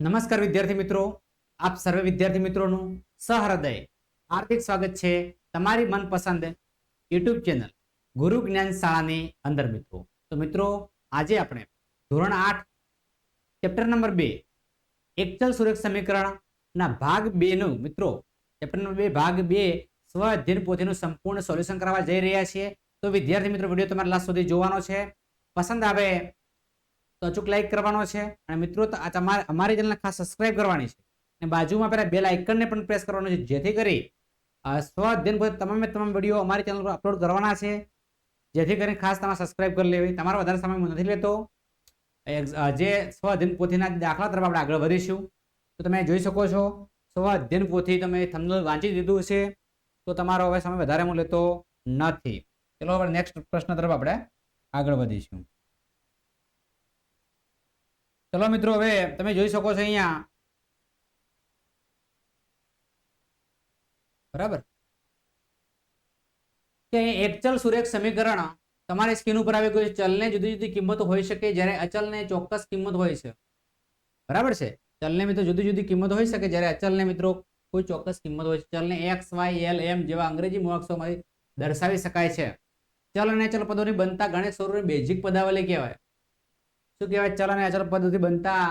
નમસ્કાર વિદ્યાર્થી મિત્રો. આપ સર્વે વિદ્યાર્થી મિત્રોનું સહૃદય, હાર્દિક સ્વાગત છે તમારી મનપસંદ યુટ્યુબ ચેનલ ગુરુ જ્ઞાન શાળાની અંદર મિત્રો. તો મિત્રો, આજે આપણે ધોરણ આઠ, ચેપ્ટર નંબર બે, એકચલ સુરેખ સમીકરણના ભાગ બેનું મિત્રો, ચેપ્ટર નંબર બે, ભાગ બે, સ્વ અધ્યયન પોથીનું સંપૂર્ણ સોલ્યુશન કરવા જઈ રહ્યા છીએ. તો વિદ્યાર્થી મિત્રો, વીડિયો તમારે લાસ્ટ સુધી જોવાનો છે. પસંદ આવે તો અચૂક લાઈક કરવાનો છે. અને મિત્રો તમારે, અમારી ચેનલને ખાસ સબસ્ક્રાઇબ કરવાની છે. અને બાજુમાં પહેલાં બેલ આઇકનને પણ પ્રેસ કરવાનું છે, જેથી કરી આ સ્વ અધ્યયન પોથી તમામે તમામ વીડિયો અમારી ચેનલ પર અપલોડ કરવાના છે. જેથી કરીને ખાસ તમારે સબસ્ક્રાઇબ કરી લેવી. તમારો વધારે સમય નથી લેતો. જે સ્વ પોથીના દાખલા તરફ આપણે આગળ વધીશું. તો તમે જોઈ શકો છો સ્વ અધ્યયન પોથી તમે થંબનેલ વાંચી દીધું છે. તો તમારો હવે સમય વધારે હું લેતો નથી. ચલો, હવે નેક્સ્ટ પ્રશ્ન તરફ આપણે આગળ વધીશું. ચલો મિત્રો, હવે તમે જોઈ શકો છો અહીંયા. બરાબર? કે એકચલ સુરેખ સમીકરણ, તમારી સ્કીન ઉપર આવી ગયું ચલને જુદી જુદી કિંમતો હોઈ શકે જ્યારે અચલને ચોક્કસ કિંમત હોય છે. બરાબર છે? ચલને મિત્રો જુદી જુદી કિંમત હોઈ શકે જ્યારે અચલને મિત્રો કોઈ ચોક્કસ કિંમત હોય છે. ચલને એક્સ, વાય, એલ, એમ જેવા અંગ્રેજી મૂળાક્ષરોમાં દર્શાવી શકાય છે. ચલ અને અચલ પદોની બનતા ગણિત સ્વરૂપની બેઝિક પદાવલી કહેવાય. શું કહેવાય? ચલ અને અચલ પદ્ધતિ બનતા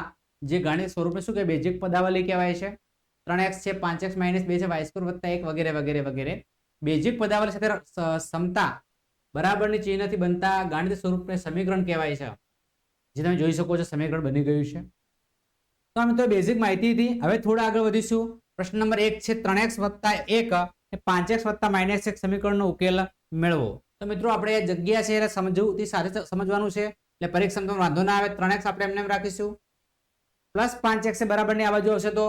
જે ગણિત સ્વરૂપે શું કહેવાય? બેઝિક પદાવલી કહેવાય છે. ત્રણ એક્સ છે, પાંચ એક્સ માઇનસ બે છે વાય સ્ક્વેર વત્તા એક વગેરે વગેરે વગેરે. બેઝિક પદાવલી સાથે સમતા બરાબરની ચિહ્નથી બનતા ગાણિત સ્વરૂપને સમીકરણ કહેવાય છે. જે તમે જોઈ શકો છો, સમીકરણ બની ગયું છે. તો આ મિત્રો બેઝિક માહિતી હતી. હવે થોડા આગળ વધીશું. પ્રશ્ન નંબર એક છે, ત્રણ એક્સ વત્તા એક પાંચ એક્સ વત્તા માઇનસ એક સમીકરણનો ઉકેલ મેળવો. તો મિત્રો, આપણે જગ્યા છે, એને સમજવું સાથે સમજવાનું છે. એટલે પરીક્ષામાં વાંધો ના આવે, ત્રણ એક્સ આપણે એમને એમ રાખીશું. પ્લસ પાંચ એક્સ બરાબરની આ બાજુ આવશે તો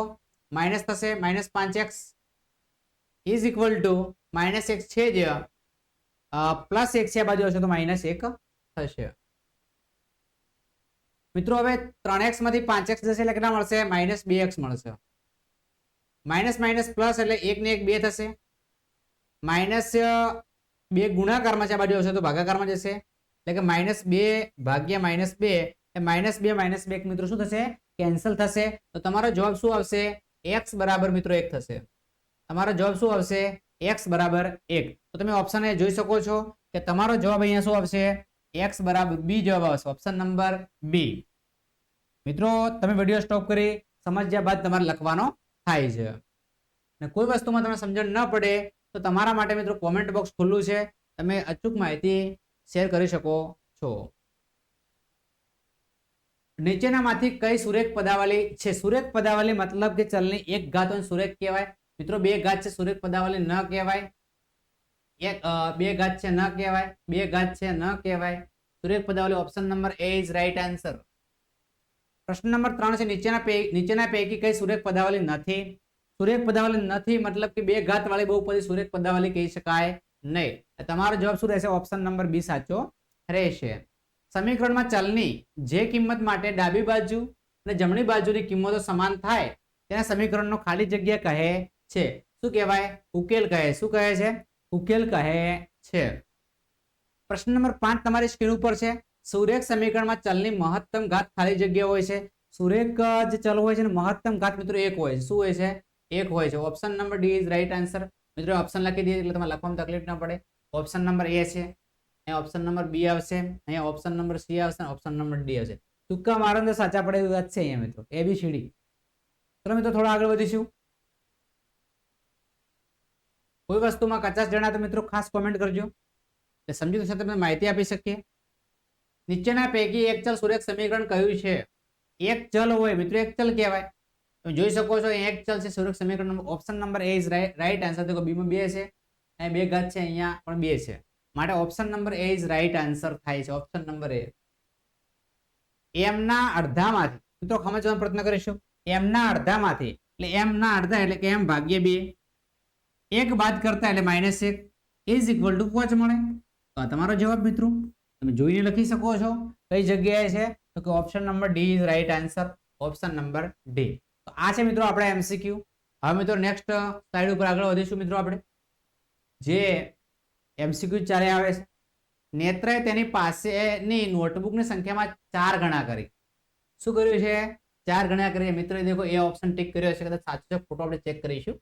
માઇનસ થશે, માઇનસ પાંચ X is equal to minus X છે જ. પ્લસ એક છે આ બાજુ આવશે તો માઇનસ એક થશે. મિત્રો, હવે ત્રણ એક્સમાંથી પાંચ એક્સ જશે એટલે કેટલા મળશે? માઇનસ બે એક્સ મળશે. માઇનસ માઇનસ પ્લસ એટલે એક ને એક બે થશે. માઇનસ બે ગુણાકારમાં છે આ બાજુ આવશે તો ભાગાકારમાં જશે. એટલે કે માઇનસ બે ભાગ્યા માઇનસ બે એ માઇનસ બે માઇનસ બે મિત્રો શું થશે? કેન્સલ થશે. તો તમારો જવાબ શું આવશે? એક્સ બરાબર મિત્રો એક થશે. તમારો જવાબ શું આવશે? એક્સ બરાબર એક. તો તમે ઓપ્શન એ જોઈ શકો છો કે તમારો જવાબ અહીંયા શું આવશે? એક્સ બરાબર બી જવાબ આવશે. Option number B. મિત્રો, તમે વીડિયો સ્ટોપ કરી, સમજ્યા બાદ તમારે લખવાનો થાય છે. અને કોઈ વસ્તુમાં તમને સમજણ ન પડે, તો તમારા માટે મિત્રો કોમેન્ટ બોક્સ ખુલ્લું છે. તમે અચૂક માહિતી શેર કરી શકો છો. નીચેનામાંથી કઈ સુરેખ પદાવલી છે? સુરેખ પદાવલી મતલબ કે ચલની એક ઘાત હોય સુરેખ કહેવાય. મિત્રો, બે ઘાત છે સુરેખ પદાવલી ન કહેવાય. એક બે ઘાત છે ન કહેવાય. બે ઘાત છે ન કહેવાય. સુરેખ પદાવલી option number A is right answer પ્રશ્ન નંબર ત્રણ છે, નીચેના નીચેના પૈકી કઈ સુરેખ પદાવલી નથી? સુરેખ પદાવલી નથી મતલબ કે બે ઘાત વાળી બહુપદી સુરેખ પદાવલી કહી શકાય. નહીં. તમારો જવાબ શું રહેશે? ઓપ્શન નંબર બી સાચો રહેશે. સમીકરણમાં ચલની જે કિંમત માટે ડાબી બાજુ અને જમણી બાજુની કિંમતો સમાન થાય, તેને સમીકરણનો ખાલી જગ્યા કહે છે. શું કહેવાય? ઉકેલ કહે. શું કહે છે? ઉકેલ કહે છે. પ્રશ્ન નંબર પાંચ તમારી સ્ક્રીન ઉપર છે. સુરેખ સમીકરણમાં ચલની મહત્તમ ઘાત ખાલી જગ્યા હોય છે. સુરેખ જે ચલ હોય છે મહત્તમ ઘાત મિત્રો એક હોય છે. શું હોય છે? એક હોય છે. Option number D is right answer મિત્રો ઓપ્શન લખી દઈએ એટલે તમારે લખવામાં તકલીફ ના પડે. ઓપ્શન નંબર એ છે, અહીંયા ઓપ્શન નંબર બી આવશે, અહીંયા ઓપ્શન નંબર સી આવશે ઓપ્શન નંબર ડી આવશે. ટૂંકા મારો તો સાચા પડે એવી વાત છે અહીંયા મિત્રો. એ બી સીડી ચલો મિત્રો, થોડા આગળ વધીશું. કોઈ વસ્તુમાં કચાશ જણા તો મિત્રો ખાસ કોમેન્ટ કરજો. સમજી તો તમને માહિતી આપી શકીએ. નીચેના પૈકી એક ચલ સુરેખ સમીકરણ કયું છે? એક ચલ હોય મિત્રો, એક ચલ કહેવાય. તમે જોઈ શકો છો એક ચલ છે સુરેખ સમીકરણ option number A is right answer તો બીમાં બે છે, અહીંયા બે ઘાત છે, અહીંયા પણ બે છે. માટે option number A is right answer થાય છે ઓપ્શન નંબર એ એમના અડધામાંથી, મિત્રો સમજવાનો પ્રયત્ન કરીશું. એમના અડધામાંથી, એટલે એમના અડધા એટલે કે એમ ભાગ્ય બે. એક બાદ કરતા એટલે માઇનસ એક. ઇઝ ઇક્વલ ટુ પાંચ મળે? તો તમારો જવાબ, મિત્રો. તમે જોઈને લખી શકો છો કઈ જગ્યાએ છે? તો કે option number D is right answer option number D તો આ છે મિત્રો આપણે એમસીક્યુ હવે મિત્રો નેક્સ્ટ સાઈડ ઉપર આગળ વધીશું મિત્રો આપણે. જે એમસીક્યુ ચારે આવે છે. નેત્રએ તેની પાસેની નોટબુકની સંખ્યામાં ચાર ગણા કરી. શું કર્યું છે? ચાર ગણા કરીએ મિત્રો દેખો, એ ઓપ્શન ટીક કર્યો છે. કદાચ સાચો છે ફોટો આપણે ચેક કરીશું.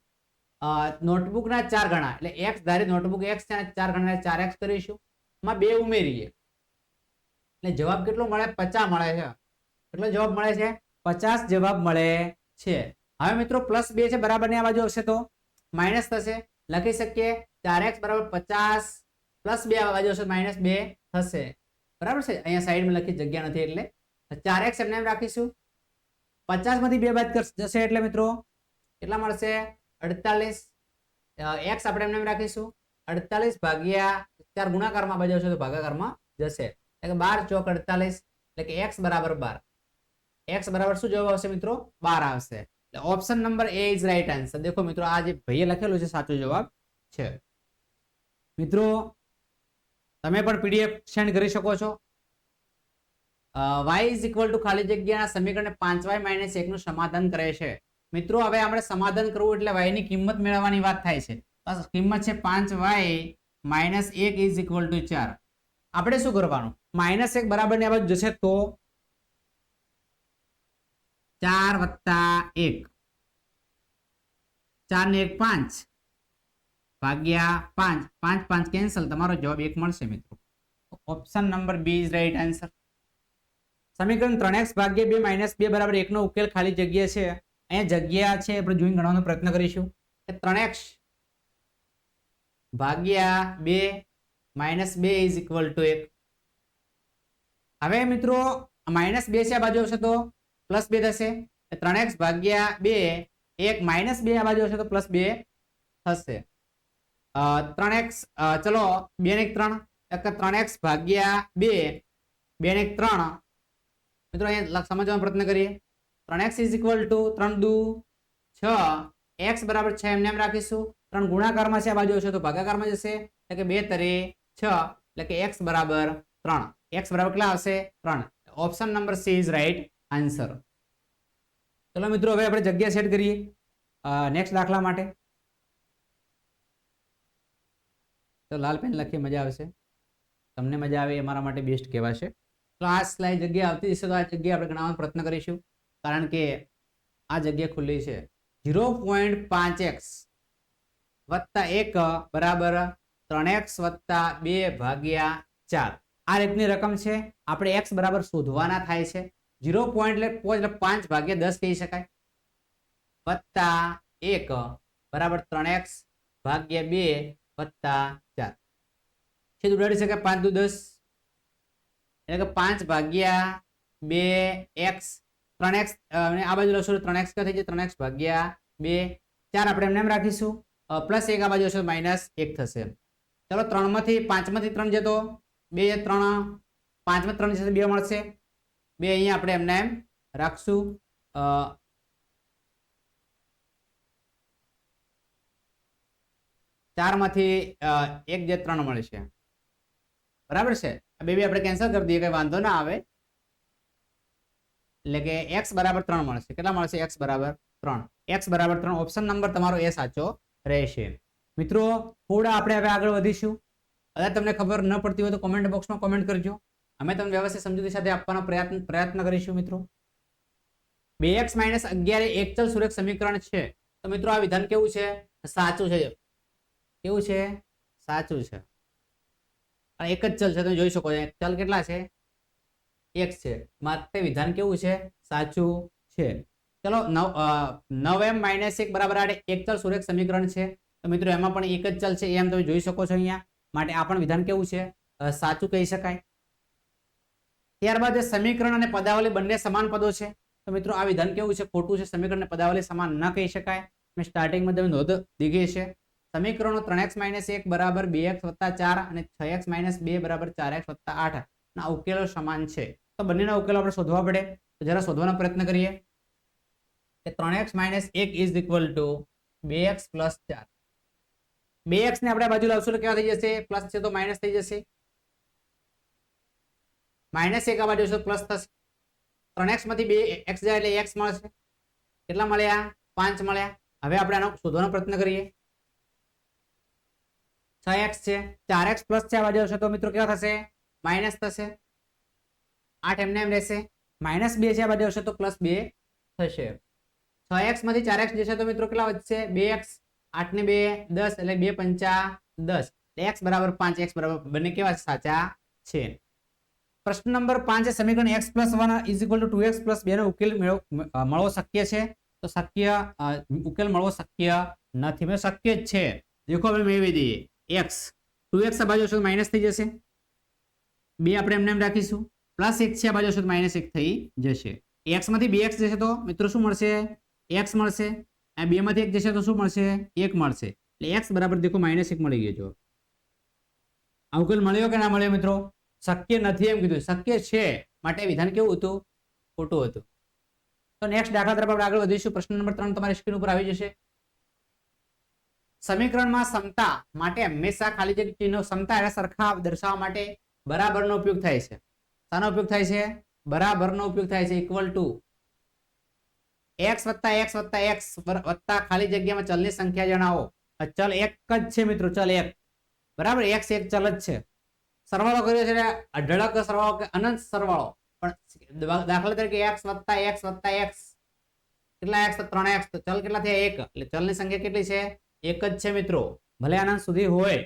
નોટબુકના ચાર ગણા. એટલે એક્સ ધારી નોટબુક એક્સ છે ચાર ગણા ચાર એક્સ કરીશું. એમાં બે ઉમેરીએ. એટલે જવાબ કેટલો મળે? પચાસ મળે છે. કેટલો જવાબ મળે છે? પચાસ જવાબ મળે. છે. હવે મિત્રો પ્લસ બે છે, બરાબરની આ બાજુ આવશે તો? માઇનસ થશે. લખી શકીએ ચાર એક્સ બરાબર પચાસ. પ્લસ બે આ બાજુ આવશે માઇનસ બે થશે. બરાબર છે? અહીંયા સાઈડમાં લખી જગ્યા નથી એટલે. ચાર એક્સ એમને એમ રાખીશું. પચાસમાંથી બે બાદ જશે એટલે મિત્રો, કેટલા મળશે? અડતાલીસ. એક્સ આપણે એમને એમ રાખીશું. અડતાલીસ ભાગ્યા ચાર ગુણાકારમાં બાજુ આવશે તો ભાગાકારમાં જશે. એટલે બાર ચોક અડતાલીસ. એટલે કે એક્સ બરાબર બાર. એક્સ બરાબર શું જવાબ આવશે મિત્રો? બાર આવશે. એટલે option number A is right answer દેખો મિત્રો, આ જે ભાઈએ લખેલું છે, સાચો જવાબ છે. મિત્રો, તમે પણ પીડીએફ સેન્ડ કરી શકો છો. વાય ઇઝ ઇક્વલ ટુ ખાલી જગ્યાના સમીકરણને પાંચ વાય માઇનસ એકનું સમાધાન કરે છે. મિત્રો, હવે આપણે સમાધાન કરવું એટલે y ની કિંમત મેળવવાની વાત થાય છે. કિંમત છે પાંચ વાય માઇનસ એક ઇઝ ઇક્વલ ટુ ચાર. આપણે શું કરવાનું? માઇનસ એક બરાબરની આ બાજુ જશે તો ચાર વત્તા એક. ચાર ને એક પાંચ. ભાગ્યા પાંચ. પાંચ પાંચ કેન્સલ તમારો જવાબ એક મળશે, મિત્રો. Option number B is right answer સમીકરણ ત્રણ એક્સ ભાગ્યા બે માઇનસ બે બરાબર એકનો ઉકેલ ખાલી જગ્યા છે. અહીંયા જગ્યા છે, આપણે જોઈને ગણવાનો પ્રયત્ન કરીશું. ત્રણ એક્સ ભાગ્યા બે માઇનસ બે ઇઝ ઇક્વલ ટુ એક. હવે મિત્રો માઇનસ બે છે આ બાજુ આવશે તો? પ્લસ બે થશે. ત્રણ એક્સ ભાગ્યા બે, એક માઇનસ બે આ બાજુ હશે તો પ્લસ બે થશે. ત્રણ એક્સ ચલો, બે ને ત્રણ. ત્રણ એક્સ ભાગ્યા બે બે ને ત્રણ. મિત્રો અહીંયા સમજવાનો પ્રયત્ન કરીએ. ત્રણ એક્સ ઇઝ ઇક્વલ ટુ ત્રણ દુ છ. એક્સ બરાબર છ એમને એમ રાખીશું. ત્રણ ગુણાકારમાં છે આ બાજુ હશે તો ભાગાકારમાં જશે. એટલે કે બે તરે છ. એટલે કે એક્સ બરાબર ત્રણ. એક્સ બરાબર કેટલા આવશે? ત્રણ. Option number C is right. Answer ચલો મિત્રો, હવે આપણે જગ્યા સેટ કરીએ. નેક્સ્ટ દાખલા માટે. તો લાલ પેન લખીએ, મજા આવશે. તમને મજા આવે એ મારા માટે બેસ્ટ કહેવાશે. તો આ સ્લાઇડ જગ્યા આવતી હશે તો આ જગ્યા આપણે ગણાવવાનો પ્રયત્ન કરીશું. કારણ કે આ જગ્યા ખુલ્લી છે. ઝીરો પોઈન્ટ પાંચ એક્સ વત્તા એક બરાબર ત્રણ એક્સ વત્તા બે ભાગ્યા ચાર. આ રીતની રકમ છે. આપણે એક્સ બરાબર શોધવાના થાય છે. ઝીરો પોઈન્ટ એટલે એટલે પાંચ ભાગ્યા દસ કહી શકાય. વત્તા એક બરાબર ત્રણ એક્સ ભાગ્યા બે વત્તા ચાર. છેદ ઉડાડી શકાય પાંચ દુ દસ. એટલે કે પાંચ ભાગ્યા બે એક્સ ત્રણ એક્સ આ બાજુ લખશો ત્રણ એક્સ થઈ જાય? ત્રણ એક્સ ભાગ્યા બે ચાર. આપણે એમને એમ રાખીશું. પ્લસ એક આ બાજુ હશે માઇનસ એક થશે ચલો ત્રણમાંથી પાંચમાંથી ત્રણ જતો. બે ત્રણ, પાંચમાં ત્રણ જશે બે મળશે. બે અહીંયા આપણે એમને એમ રાખશું. ચારમાંથી એક જે ત્રણ મળશે બરાબર છે? બે બે આપણે કેન્સલ કરી દઈએ, કઈ વાંધો ના આવે. એટલે કે એક્સ બરાબર ત્રણ મળશે. કેટલા મળશે? એક્સ બરાબર ત્રણ. એક્સ બરાબર ત્રણ. ઓપ્શન નંબર તમારો એ સાચો રહેશે. મિત્રો, થોડા આપણે હવે આગળ વધીશું. કદાચ તમને ખબર ન પડતી હોય તો કોમેન્ટ બોક્સમાં કોમેન્ટ કરજો. અમે તમને વ્યવસ્થિત સમજૂતી સાથે આપવાનો પ્રયત્ન પ્રયત્ન કરીશું, મિત્રો. બે એક્સ માઇનસ અગિયાર એ એક ચલ સુરેખ સમીકરણ છે. તો મિત્રો, આ વિધાન કેવું છે? સાચું છે. કેવું છે? સાચું છે. એક જ ચલ છે, તમે જોઈ શકો છો. ચલ કેટલા છે? એક છે. માટે વિધાન કેવું છે? સાચું છે. ચલો, નવ નવ એમ માઇનસ એક બરાબર આઠ એક ચલ સુરેખ સમીકરણ છે. તો મિત્રો, એમાં પણ એક જ ચલ છે. એમ તમે જોઈ શકો છો અહીંયા. માટે આ પણ વિધાન કેવું છે? સાચું કહી શકાય. ત્યારબાદ સમીકરણ અને પદાવલી બંને સમાન પદો છે. તો મિત્રો આ વિધાન કેવું છે? ખોટું છે. સમીકરણ અને પદાવલી સમાન ન કહી શકાય. મેં સ્ટાર્ટિંગમાં તમે નોંધ દીધી છે સમીકરણો ત્રણ એક્સ માઇનસ એક બરાબર બે એક્સ વત્તા ચાર અને છ એક્સ માઇનસ બે બરાબર ચાર એક્સ વત્તા આઠ. ના, ઉકેલો સમાન છે. તો બંનેના ઉકેલો આપણે શોધવા પડે. તો જરા શોધવાનો પ્રયત્ન કરીએ. કે ત્રણ એક્સ માઇનસ એક ઇઝ ઇક્વલ ટુ બે એક્સ પ્લસ ચાર. બે એક્સ ને આપણે બાજુ લાવશું એટલે કેવા થઈ જશે? પ્લસ છે તો માઇનસ થઈ જશે. માઇનસ એક આ બાજુ છે પ્લસ થશે. ત્રણ એક્સમાંથી બે એક્સ જાય એટલે એક્સ મળશે. કેટલા મળ્યા? પાંચ મળ્યા. હવે આપણે આનો શોધવાનો પ્રયત્ન કરીએ. છ એક્સ છે. ચાર એક્સ પ્લસ છે આ બાજુ હશે તો મિત્રો કેવા થશે? માઇનસ થશે. આઠ એમને એમ રહેશે. માઇનસ બે છે આ બાજુ હશે તો પ્લસ બે થશે. છ એક્સમાંથી ચાર એક્સ જશે તો મિત્રો કેટલા વધશે? બે એક્સ. આઠ ને બે દસ એટલે બે પંચા દસ. એક્સ બરાબર પાંચ. એક્સ બરાબર બંને કેવા સાચા છે? પ્રશ્ન નંબર પાંચ સમીકરણ x plus one is equal to x plus બે નો ઉકેલ મળવો શક્ય છે? તો શક્ય ઉકેલ મળવો શક્ય નથી, મેં શક્ય જ છે. દેખો આપણે મેળવી દઈએ. એક્સ ટુ એક્સ આ બાજુ હશે માઇનસ થઈ જશે. બે આપણે એમને એમ રાખીશું. પ્લસ એક છે, આ બાજુ હશે માઇનસ એક થઈ જશે. એક્સમાંથી બે એક્સ જશે તો મિત્રો શું મળશે? એક્સ મળશે. આ બેમાંથી એક જશે તો શું મળશે? એક મળશે. એટલે એક્સ બરાબર દેખો માઇનસ મળી ગયો આ ઉકેલ મળ્યો કે ના મળ્યો મિત્રો? શક્ય નથી એમ કીધું. શક્ય છે માટે વિધાન કેવું હતું? ખોટું હતું. તો નેક્સ્ટ દાખલા તરફ આગળ વધીશું. પ્રશ્ન નંબર ત્રણ તમારી સ્ક્રીન ઉપર આવી જશે. સમીકરણમાં સમતા માટે હંમેશા ખાલી જગ્યા સમતા એટલે સરખા દર્શાવવા માટે બરાબરનો ઉપયોગ થાય છે. શાનો ઉપયોગ થાય છે? બરાબરનો ઉપયોગ થાય છે. ઇક્વલ ટુ એક્સ વત્તા એક્સ વત્તા એક્સ વત્તા ખાલી જગ્યામાં ચલની સંખ્યા જણાવો. ચલ એક જ છે મિત્રો, ચલ એક. બરાબર? એક્સ એક ચલ જ છે. સરવાળો કર્યો છે અઢળક સરવાળો કે અનંત સરવાળો? પણ દાખલા તરીકે એક્સ વત્તા એક્સ વત્તા એક્સ કેટલા એક્સ ત્રણ એક્સ તો ચલ કેટલા થયા? એક. એટલે ચલની સંખ્યા કેટલી છે? એક જ છે મિત્રો. ભલે અનંત સુધી હોય.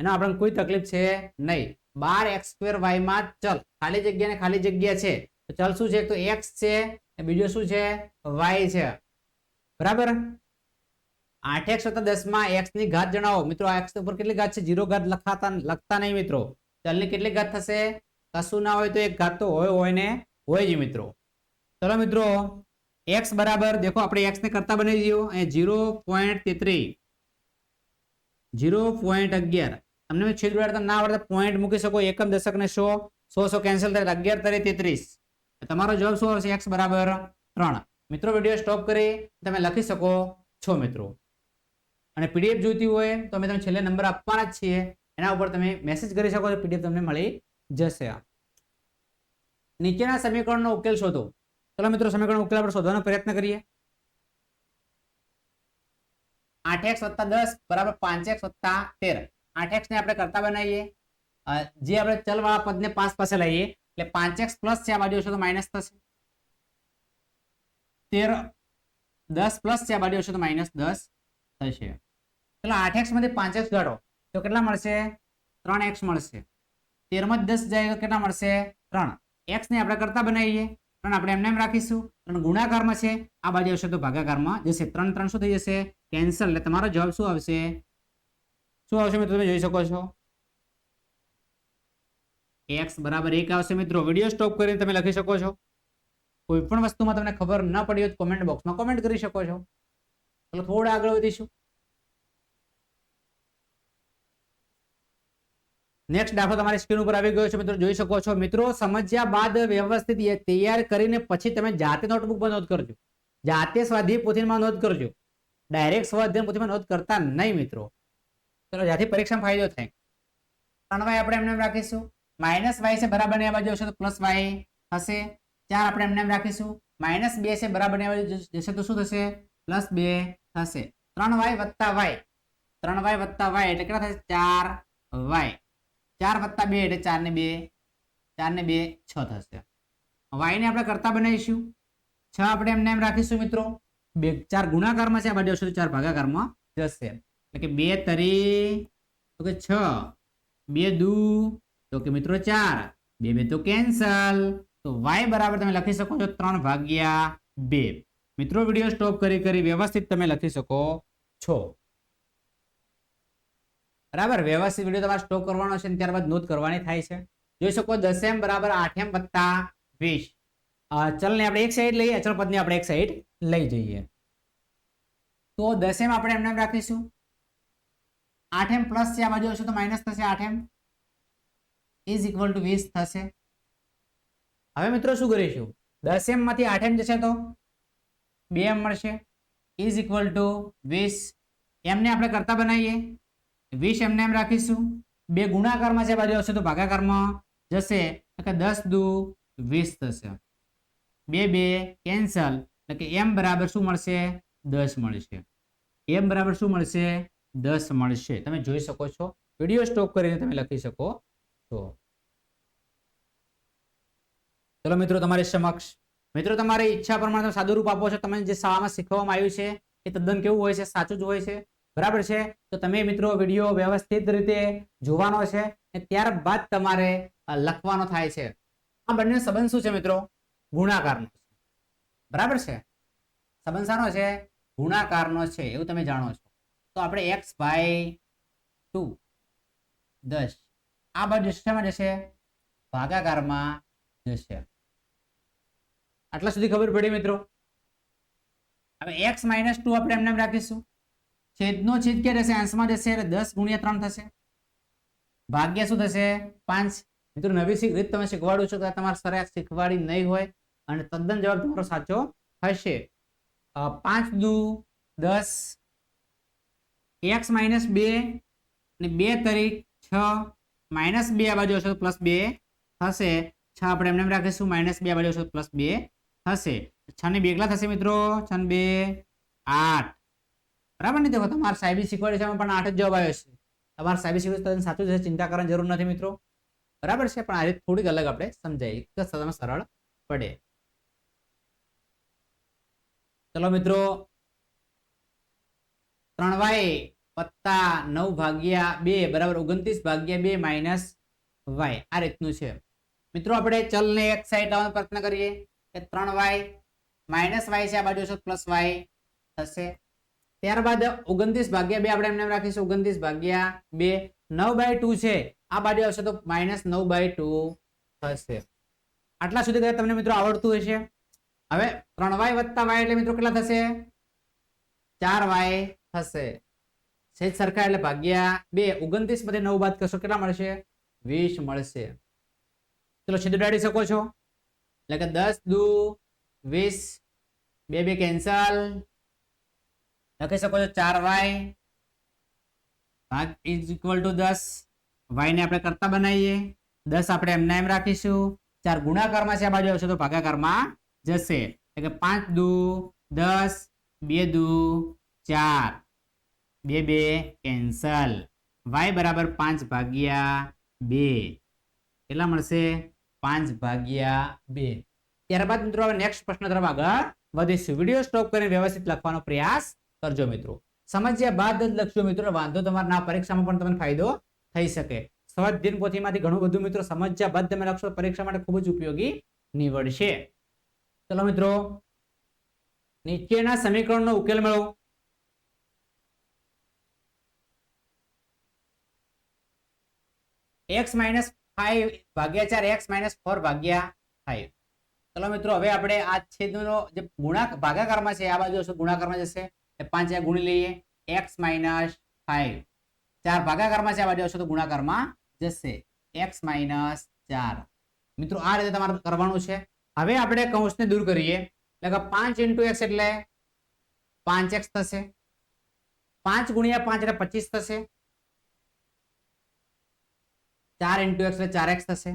એનો આપણને કોઈ તકલીફ છે નહીં. બાર એક્સ સ્ક્વેર વાયમાં ચલ. ખાલી જગ્યા ને ખાલી જગ્યા છે. તો ચલ શું છે? તો એક્સ છે. બીજું શું છે? વાય છે. બરાબર? આઠ એક્સ વત્તા દસમાં એક્સની ઘાત જણાવો. મિત્રો એક્સ ઉપર કેટલી ઘાત છે? જીરો ઘાત લખાતા લખતા નહીં મિત્રો. ચલની કેટલી ઘાત થશે? કશું ના હોય તો એક ઘાત તો હોય હોય ને? હોય જ મિત્રો. ચલો મિત્રો એક્સ બરાબર, દેખો આપણે એક્સને કરતા બની જઈએ અહીંયા જીરો પોઈન્ટ તેત્રીસ જીરો પોઈન્ટ અગિયાર. તમને છેદ ઉડાડતા ના આવડતા પોઈન્ટ મૂકી શકો, એકમ દશક ને સો સો સો કેન્સલ થાય અગિયાર તરે તેત્રીસ. તમારો જવાબ શું આવશે? એક્સ બરાબર ત્રણ. મિત્રો વીડિયો સ્ટોપ કરી. તમે લખી શકો છો મિત્રો. અને પીડીએફ જોઈતી હોય તો અમે તમને છેલ્લે નંબર આપવાના જ છીએ. એના ઉપર તમે મેસેજ કરી શકો છો પીડીએફ તમને મળી જશે નીચેના સમીકરણનો ઉકેલ શોધો. ચલો મિત્રો સમીકરણ ઉકેલ આપણે શોધવાનો પ્રયત્ન કરીએ. આઠ એક્સ વત્તા દસ બરાબર પાંચ એક્સ વત્તા તેર. આઠ એક્સ ને આપણે કરતા બનાવીએ. જે આપણે ચલ વાળા પદને પાંચ પાસે લઈએ, એટલે પાંચ એક્સ પ્લસ છે આ બાજુ હશે તો માઇનસ થશે. તેર દસ પ્લસ છે આ બાજુ હશે તો માઇનસ દસ થશે. એટલે આઠ એક્સમાંથી પાંચ એક્સ ગાળો તો કેટલા મળશે? ત્રણ એક્સ મળશે. તેરમાં જ દસ જાય કેટલા મળશે? ત્રણ. એક્સ ને આપણે કરતા બનાવીએ. ત્રણ આપણે એમને એમ રાખીશું. ત્રણ ગુણાકારમાં છે. આ બાજુ આવશે તો ભાગાકારમાં જશે. ત્રણ ત્રણ શું થઈ જશે? કેન્સલ. એટલે તમારો જવાબ શું આવશે? શું આવશે મિત્રો તમે જોઈ શકો છો? એક્સ બરાબર એક આવશે મિત્રો. વીડિયો સ્ટોપ કરીને તમે લખી શકો છો. કોઈ પણ વસ્તુમાં તમને ખબર ન પડી હોય તો કોમેન્ટ બોક્સમાં કોમેન્ટ કરી શકો છો. ચાલો થોડા આગળ વધીશું. નેક્સ્ટ દાખલો તમારી સ્ક્રીન ઉપર આવી ગયો છે મિત્રો, જોઈ શકો છો. મિત્રો, સમજ્યા બાદ વ્યવસ્થિત તૈયાર કરીને પછી તમે જાતે નોટબુકમાં નોંધ કરજો. જાતે સ્વાધ્યાય પોથીમાં નોંધ કરજો. ડાયરેક્ટ સ્વાધ્યાય પોથીમાં નોંધ કરતા નહીં મિત્રો. ચલો, જ્યાંથી પરીક્ષામાં ફાયદો થાય. ત્રણ વાય આપણે એમને એમ રાખીશું. માઇનસ વાય છે બરાબર આ બાજુ હશે તો પ્લસ વાય હશે. ચાર આપણે એમને એમ રાખીશું. માઇનસ બે છે બરાબર આ બાજુ જશે તો શું થશે? પ્લસ બે થશે. ત્રણ વાય વત્તા વાય. ત્રણ વાય વત્તા વાય એટલે કેટલા થશે ચાર વાય. ચાર વત્તા બે એટલે ચાર ને બે ચાર ને બે, છ થશે. વાય ને આપણે કરતા બનાવીશું. છ આપણે એમને એમ રાખીશું મિત્રો. બે, ચાર ગુણાકારમાં છે, આ બાજુ તો ચાર ભાગાકારમાં જશે. એટલે કે બે તરી, તો કે છ. બે દુ, તો કે મિત્રો ચાર. બે બે તો કેન્સલ તો વાય બરાબર તમે લખી શકો છો ત્રણ ભાગ્યા બે. મિત્રો વીડિયો સ્ટોપ કરી કરી વ્યવસ્થિત તમે લખી શકો છો. બરાબર? વ્યવસ્થિત વીડિયો તમારે સ્ટોપ કરવાનો છે અને ત્યારબાદ નોંધ કરવાની થાય છે. જોઈ શકો દસેમ બરાબર આઠેમ વત્તા વીસ. ચલને આપણે એક સાઈડ લઈએ, અચળ પદને આપણે એક સાઈડ લઈ જઈએ. તો દસેમ આપણે એમને રાખીશું. આઠ એમ પ્લસ છે આ બાજુ હશે તો માઇનસ થશે આઠ એમ ઇઝ ઇક્વલ ટુ વીસ થશે. હવે મિત્રો શું કરીશું? દસ એમ માંથી આઠ એમ જશે તો બે એમ મળશે. ઇઝ ઇક્વલ ટુ વીસ. એમને આપણે કરતા બનાવીએ. વીસ એમને એમ રાખીશું. બે ગુણાકારમાં છે, બાજુ હશે તો ભાગાકારમાં જશે. એટલે દસ દુ વીસ થશે. બે બે, કેન્સલ. એટલે કે એમ બરાબર શું મળશે? દસ મળશે. એમ બરાબર શું મળશે? દસ મળશે. તમે જોઈ શકો છો. વીડિયો સ્ટોપ કરીને તમે લખી શકો છો. ચલો મિત્રો, તમારી સમક્ષ. મિત્રો, તમારી ઈચ્છા પ્રમાણે તમે સાદું રૂપ આપો છો. તમે જે શાળામાં શીખવવામાં આવ્યું છે, એ તદ્દન કેવું હોય છે? સાચું જ હોય છે? બરાબર છે? તો તમે મિત્રો વીડિયો વ્યવસ્થિત રીતે જોવાનો છે ત્યારબાદ તમારે લખવાનો થાય છે. આ બંને સંબંધ શું છે મિત્રો? ગુણાકારનો બરાબર છે? સંબંધ શાનો છે? ગુણાકારનો છે, એવું તમે જાણો છો. તો આપણે એક્સ બાય ટુ દસ, આ બાજુ શેમાં જશે? ભાગાકારમાં જશે. આટલા સુધી ખબર પડી મિત્રો? હવે એક્સ માઇનસ ટુ આપણે એમને રાખીશું. છેદનો છેદ ક્યાં રહેશે અંશમાં જશે દસ ગુણ્યા ત્રણ થશે. ભાગ્ય શું થશે? પાંચ. મિત્રો, નવી રીત તમે શીખવાડું છો કે તમારે સરે શીખવાડી નહીં હોય અને તદ્દન જવાબ તમારો સાચો હશે. પાંચ દુ દસ, એક્સ માઇનસ બે અને બે તરીક છ માઇનસ બે આ બાજુ હશે પ્લસ બે થશે. છ આપણે એમને એમ રાખીશું માઇનસ બે આ બાજુ હશે પ્લસ બે થશે. છ ને બે એકલા થશે મિત્રો? છ ને બે, આઠ. બરાબર ને? દેખો તમારે સાહેબી શીખવાડી છે પણ આઠ જ જવાબ આવ્યો છે. તમારે સાહેબી શીખવાડી સાચું છે ચિંતા કરવાની જરૂર નથી મિત્રો. બરાબર છે? પણ આ રીતે થોડીક અલગ આપણે સમજાય. સરળ પડે. ચલો મિત્રો. ત્રણ વાય વત્તા નવ ભાગ્યા બે, બરાબર ઓગણત્રીસ ભાગ્યા બે માઇનસ વાય. આ રીતનું છે. મિત્રો આપણે ચલને એક સાઈડ લાવવાનો પ્રયત્ન કરીએ. કે ત્રણ વાય માઇનસ વાય છે, આ બાજુ છે પ્લસ વાય થશે ત્યારબાદ ઓગણત્રીસ ભાગ્યા બે, આપણે એમને રાખીશું, ઓગણત્રીસ ભાગ્યા બે, નવ બાય ટુ છે. આ બાજુ આવશે તો માઇનસ નવ બાય ટુ થશે. આટલા સુધી કદાચ તમને મિત્રો આવડતું હશે. હવે ત્રણ વાય વત્તા વાય એટલે મિત્રો કેટલા થશે? ચાર વાય થશે. સેજ સરખા એટલે ભાગ્યા બે. ઓગણત્રીસમાંથી નવ બાદ કરશો કેટલા મળશે? વીસ મળશે. ચલો સીધું ઉડાડી શકો છો. એટલે કે દસ દુ વીસ. બે બે કેન્સલ. લખી શકો છો, ચાર વાય ભાગ ઇઝ ઇક્વલ ટુ દસ. વાય ને આપણે કરતા બનાવીએ. દસ આપણે એમને એમ રાખીશું. ચાર ગુણાકારમાં છે, આ બાજુ આવશે તો ભાગાકારમાં જશે. એટલે કે પાંચ દુ, દસ, બે દુ, ચાર. બે બે કેન્સલ વાય બરાબર પાંચ ભાગ્યા બે. કેટલા મળશે? પાંચ ભાગ્યા બે. ત્યારબાદ મિત્રો, હવે નેક્સ્ટ પ્રશ્ન તરફ આગળ વધીશું. વીડિયો સ્ટોપ કરીને વ્યવસ્થિત લખવાનો પ્રયાસ કરજો મિત્રો. સમજ્યા બાદ જ લખજો મિત્રો વાંધો તમારા પરીક્ષામાં પણ તમને ફાયદો થઈ શકે. સ્વાધ્યન પોથીમાંથી ઘણું બધું મિત્રો સમજ્યા બાદ તમે લખશો પરીક્ષા માટે ખૂબ જ ઉપયોગી નીવડશે. ચલો મિત્રો, નીચેના સમીકરણનો ઉકેલ મેળવો એક્સ માઇનસ ફાઈવ ભાગ્યા ચાર, એક્સ માઇનસ ફોર ભાગ્યા ફાઈવ. ચલો મિત્રો, હવે આપણે આ છેદનો જે ગુણાક, ભાગાકારમાં છે, આ બાજુ ગુણાકારમાં જશે. પાંચ એક ગુણી લઈએ. એક્સ માઇનસ ફાઈવ ચાર ભાગાકારમાં છે, આ બાજુ હશે તો ગુણાકારમાં જશે. એક્સ માઇનસ ચાર. મિત્રો, આ રીતે તમારે કરવાનું છે. હવે આપણે કૌંસને દૂર કરીએ. એટલે પાંચ ઇન્ટુ એક્સ એટલે પાંચ એક્સ થશે. પાંચ ગુણ્યા પાંચ એટલે પચીસ થશે. ચાર ઇન્ટુ એક્સ એટલે ચાર એક્સ થશે.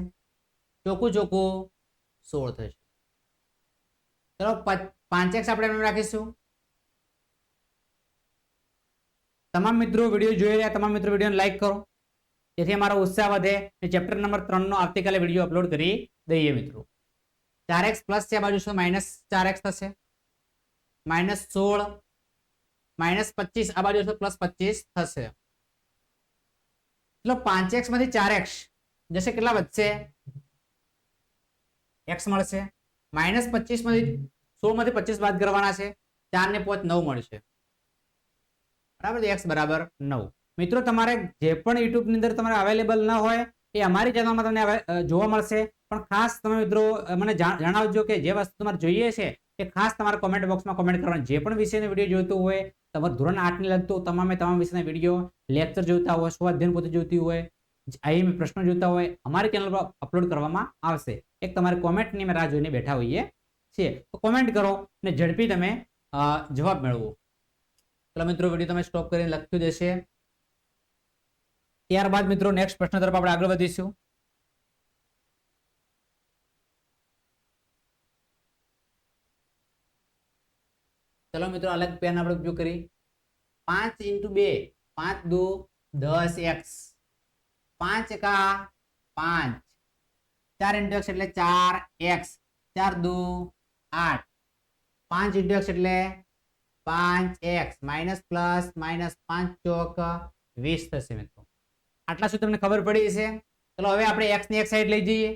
ચોખ્ખું ચોખ્ખું સોળ થશે. ચલો, પાંચ એક્સ આપણે એમ રાખીશું. તમામ મિત્રો વીડિયો જોઈ રહ્યા, તમામ મિત્રો વિડીયોને લાઈક કરો. જેથી અમારો ઉત્સાહ વધે અને ચેપ્ટર નંબર ત્રણનો આવતીકાલે વીડિયો અપલોડ કરી દઈએ મિત્રો. ચાર એક્સ પ્લસ છે, આ બાજુ શું? માઇનસ ચાર એક્સ થશે. માઇનસ સોળ માઇનસ પચીસ, આ બાજુ પ્લસ પચીસ થશે. એટલે પાંચ એક્સમાંથી ચાર એક્સ, જશે કેટલા વધશે? એક્સ મળશે. માઇનસ પચીસમાંથી સોળમાંથી પચીસ બાદ કરવાના છે. ચાર ને પાંચ, નવ મળશે. બરાબર? એક્સ બરાબર નવ. મિત્રો, તમારે જે પણ યુટ્યુબની અંદર તમારે અવેલેબલ ન હોય, એ અમારી ચેનલમાં તમને જોવા મળશે. પણ ખાસ તમે મિત્રો મને જણાવજો કે જે વસ્તુ તમારે જોઈએ છે, એ ખાસ તમારે કોમેન્ટ બોક્સમાં કોમેન્ટ કરવાનું. જે પણ વિષયનો વીડિયો જોઈતો હોય, તમારે ધોરણ આઠને લગતું તમામે તમામ વિષયના વીડિયો લેક્ચર જોતા હોય, સ્વાધ્યાયન પોતે જોતી હોય અહીં પ્રશ્નો જોતા હોય, અમારી ચેનલ પર અપલોડ કરવામાં આવશે. એક તમારે કોમેન્ટની મેં રાહ જોઈને બેઠા હોઈએ છીએ. તો કોમેન્ટ કરો અને ઝડપી તમે જવાબ મેળવો. ચલો મિત્રો વીડિયો તમે સ્ટોપ કરીને લખ્યું દેશે ત્યારબાદ મિત્રો નેક્સ્ટ પ્રશ્ન તરફ આપણે આગળ વધીશું. ચલો મિત્રો અલગ પેન આપણે ઉપયોગ કરી. પાંચ ઇન્ટુ બે, પાંચ દો, દસ એક્સ. પાંચ એકા પાંચ. ચાર ઇન્ટુ એક્સ એટલે ચાર એક્સ. ચાર દુ, આઠ. પાંચ ઇન્ટુ એક્સ એટલે પાંચ એક્સ, માઇનસ પ્લસ, માઇનસ પાંચ ચોક, વીસ થશે મિત્રો. આટલા સુધી તમને ખબર પડી જશે ચલો હવે આપણે એક્સની એક સાઈડ લઈ જઈએ.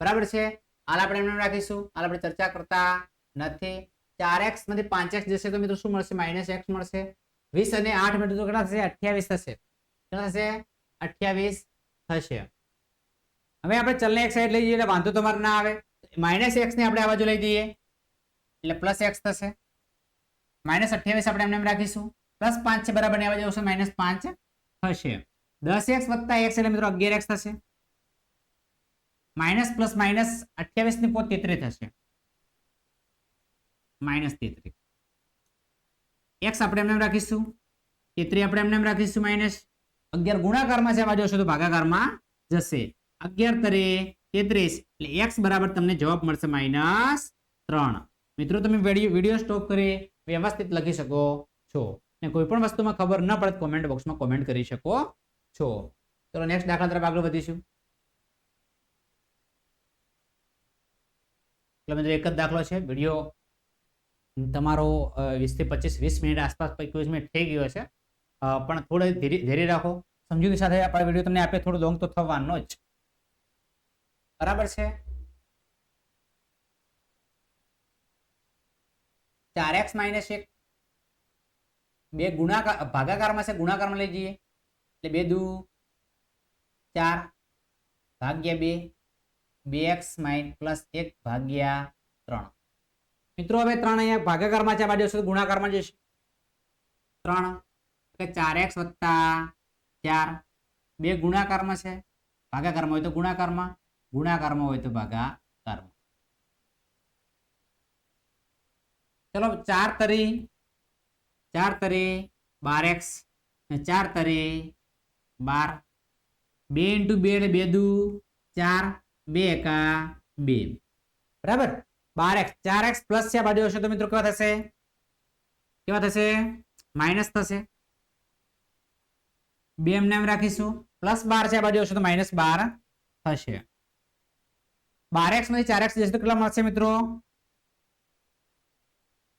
બરાબર છે? હાલ આપણે એમને રાખીશું. હાલ આપણે ચર્ચા કરતા નથી. ચાર એક્સમાંથી પાંચ એક્સ જશે તો મિત્રો શું મળશે? માઇનસ એક્સ મળશે. વીસ અને આઠ મિત્રો તો કેટલા થશે? અઠ્યાવીસ થશે. કેટલા થશે? અઠ્યાવીસ થશે. હવે આપણે ચલને એક સાઈડ લઈ જઈએ એટલે વાંધો તમારે ના આવે. માઇનસ એક્સ ને આપણે આ બાજુ લઈ જઈએ. એટલે પ્લસ એક્સ થશે. માઇનસ અઠ્યાવીસ આપણે એમને એમ રાખીશું. પ્લસ પાંચ છે બરાબર એવા જવું માઇનસ પાંચ થશે દસ એક્સ વત્તા એક્સ એટલે મિત્રો અગિયાર એક્સ થશે. માઇનસ પ્લસ માઇનસ અઠ્યાવીસની પોત તેત્રીસ થશે. માઇનસ તેત્રીસ એક્સ આપણે એમને એમ રાખીશું. તેત્રી આપણે એમને એમ રાખીશું માઇનસ. અગિયાર ગુણાકારમાં છે બાજુ તો ભાગાકારમાં જશે. અગિયાર તરે તેત્રીસ એટલે એક્સ બરાબર તમને જવાબ મળશે માઇનસ ત્રણ. મિત્રો, તમે વીડિયો સ્ટોપ કરી વ્યવસ્થિત લખી શકો છો. ને કોઈ પણ વસ્તુમાં ખબર ન પડે કોમેન્ટ બોક્સમાં કોમેન્ટ કરી શકો છો. ચલો નેક્સ્ટ દાખલા તરફ આગળ વધીશું. એટલે મિત્રો, એક જ દાખલો છે. વીડિયો તમારો વીસથી પચીસ, વીસ મિનિટ આસપાસ એકવીસ મિનિટ થઈ ગયો છે. પણ થોડો ધીરે ધીરે રાખો. સમજૂતી સાથે આપણા વીડિયો તમને આપે થોડો લોંગ તો થવાનો જ. બરાબર છે? ચાર એક્સ માઇનસ એક. બે ગુણાકાર, ભાગાકારમાં છે, ગુણાકારમાં લઈ જઈએ. એટલે બે દુ, ચાર, ભાગ્યા બે બે એક્સ માઇન પ્લસ એક ભાગ્યા ત્રણ. મિત્રો, હવે ત્રણ અહીંયા ભાગાકારમાં છે, આ બાજુ ગુણાકારમાં જશે. ત્રણ એટલે ચાર એક્સ વત્તા ચાર. બે ગુણાકારમાં છે, ભાગાકારમાં હોય તો ગુણાકારમાં ગુણાકારમાં હોય તો ભાગાકારમાં. ચલો ચાર તરી ચાર તરી, બાર એક્સ ચાર તરી, બાર. બે ઇન્ટુ બે એટલે બે દુ, ચાર, બે એકા બે. બરાબર? બાર એક્સ, ચાર એક્સ પ્લસ છે આ બાજુ હશે તો મિત્રો કેવા થશે? કેવા થશે? માઇનસ થશે. બે એમને એમ રાખીશું. પ્લસ બાર છે આ બાજુ હશે તો માઇનસ બાર થશે. બાર એક્સમાંથી ચાર એક્સ જશે તો કેટલા મળશે મિત્રો?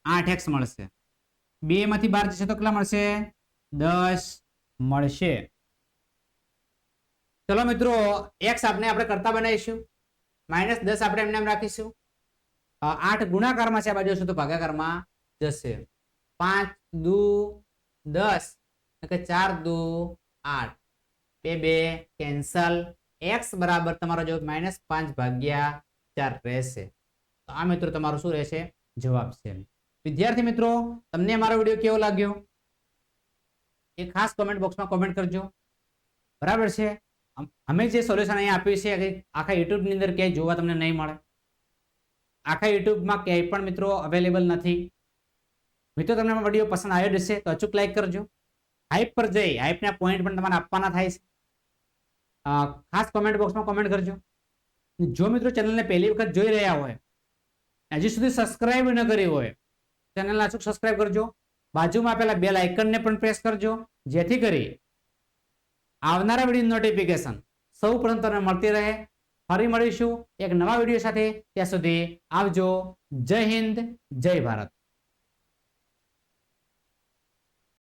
આઠ એક્સ મળશે. બે માંથી બાર જશે તો કેટલા મળશે? દસ મળશે. ચલો મિત્રો એક્સ આપણે આપણે કરતા બનાવીશું. માઇનસ દસ આપણે એમને એમ રાખીશું. આઠ ગુણાકારમાં છે, આ બાજુ તો ભાગાકારમાં જશે. પાંચ દુ દસ કે ચાર દુ આઠ. બે બે, કેન્સલ. એક્સ બરાબર તમારો જવાબ માઇનસ પાંચ ભાગ્યા ચાર રહેશે. તો આ મિત્રો તમારો શું રહેશે? જવાબ છે. વિદ્યાર્થી મિત્રો, તમને અમારો વીડિયો કેવો લાગ્યો? એ ખાસ કોમેન્ટ બોક્સમાં કોમેન્ટ કરજો. બરાબર છે? અમે જે સોલ્યુશન અહીંયા આપ્યું છે આખા યુટ્યુબની અંદર ક્યાંય જોવા તમને નહીં મળે. આખા યુટ્યુબમાં ક્યાંય પણ મિત્રો અવેલેબલ નથી. મિત્રો, તમને વીડિયો પસંદ આવ્યો હશે, તો અચૂક લાઈક કરજો. હાઈપ પર જઈ હાઈપના પોઈન્ટ પણ તમારે આપવાના થાય છે. ખાસ કોમેન્ટ બોક્સમાં કોમેન્ટ કરજો. જો મિત્રો ચેનલને પહેલી વખત જોઈ રહ્યા હોય, હજી સુધી સબસ્ક્રાઇબ ન કરી હોય ચેનલને અચૂક સબસ્ક્રાઇબ કરજો. બાજુમાં આપેલા બેલ આઇકનને પણ પ્રેસ કરજો. જેથી કરી આવનારા વીડિયો નોટિફિકેશન સૌ પ્રથમ તમને મળતી રહે. ફરી મળીશું એક નવા વીડિયો સાથે. ત્યાં સુધી આવજો. જય હિન્દ, જય ભારત.